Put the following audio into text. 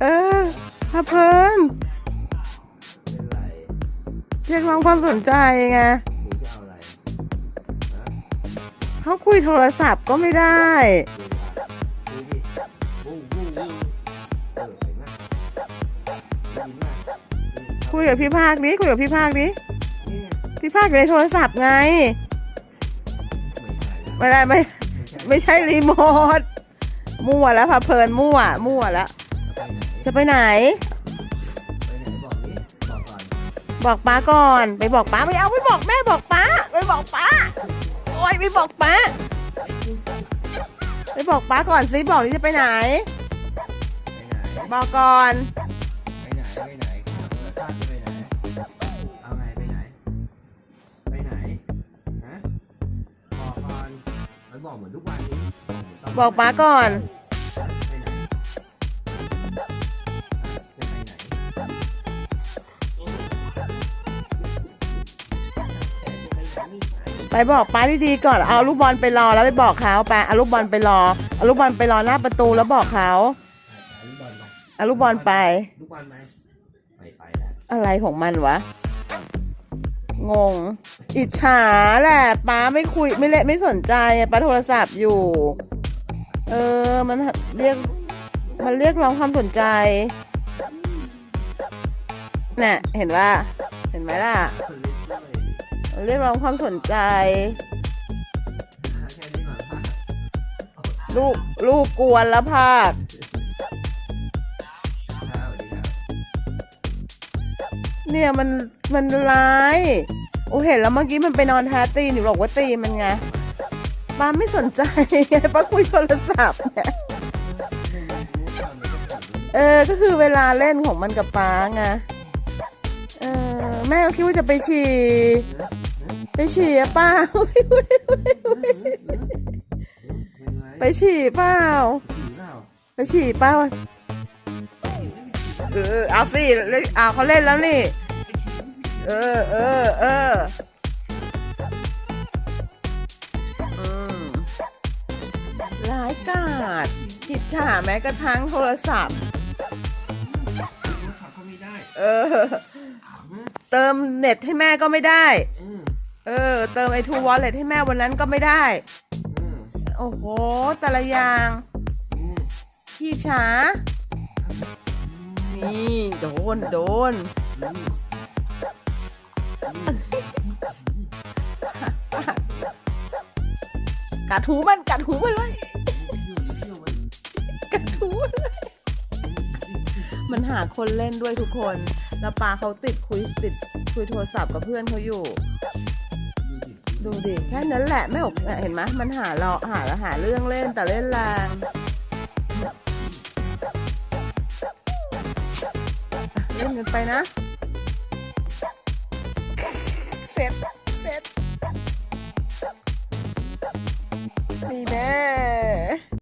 เออพาเพลินเรียกร้องความสนใจไงเขาคุยโทรศัพท์ก็ไม่ได้คุยกับพี่ภาคดิคุยกับพี่ภาคดินี่ไงพี่ภาคอยู่ในโทรศัพท์ไง ไม่ได้ไม่ไม่ใช่รีโมท มั่วแล้วพาเพลินมั่ว มั่วแล้ว จะไปไหนจะไปไหน ไปไหนบอกนี้บอกก่อนบอกป้าก่อน ไปบอกป้าไม่เอาไม่บอกแม่บอกป้าไปบอกป้าโอ้ยไปบอกป้าไปบอกป้าก่อนสิบอกนี่จะไปไหน ไปไหนบอกก่อน ไปไหนไปไหนข้าวจะไปไหนเอาไงไปไหน ไปไหนฮะบอกก่อนไม่บอกเหมือนทุกวันนี้ต้งบอกป้าก่อน ไปบอกป้าดีๆก่อนเอาลูกบอลไปรอแล้วไปบอกเขาไปเอาลูกบอลไปรอเอาลูกบอลไปรอหน้าประตูแล้วบอกเขาลูกบอลไปเอาลูกบอลไป ลูกบอลไหมไปไปแล้วอะไรของมันวะ งง อิจฉาแหละป้าไม่คุยไม่เละไม่สนใจป้าโทรศัพท์อยู่ เออมันเรียกมันเรียกร้องความสนใจน่ะเห็นว่า เห็นไหมล่ะคน เล็กด้วยมันเรียกร้องความสนใจแค่นี้ก่อนค่ะลูกลูกกวนแล้วภาคครับสวัสดีครับเนี่ยมันมันร้าย โอ้เห็นแล้วเมื่อกี้มันไปนอนท้าตีนอยู่บอกว่าตีมันไงป้าไม่สนใจไงป้าคุยโทรศัพท์เนี่ยเออ ก็คือเวลาเล่นของมันกับป้าไง เออ แม่ก็คิดว่าจะไปฉี่ ไปฉี่อะเปล่าไปฉี่เปล่าไปฉี่เปล่าเออเอาสิเล่นเอาเขาเล่นแล้วนี่ เออเออเอออืมร้ายกาจกิจฉาแม้กระทั่งโทรศัพท์เขาไม่ได้เออ เติมเน็ตให้แม่ก็ไม่ได้อืม เออ เติมไอทูวอลเล็ตให้แม่วันนั้นก็ไม่ได้ อืมโอ้โห แต่ละอย่าง อืมพี่ช้า นี่ โดน โดน กัดหูมันกัดหูมันเลยกัดหูมันเลยมันหาคนเล่นด้วยทุกคน แล้วปาเขาติดคุยติดคุยโทรศัพท์กับเพื่อนเขาอยู่ ดูดิแค่นั้นแหละไม่อกเห็นไหมมันหาเราหาแล้วหาเรื่องเล่นแต่เล่นแรงเล่นกันไปนะเสร็จ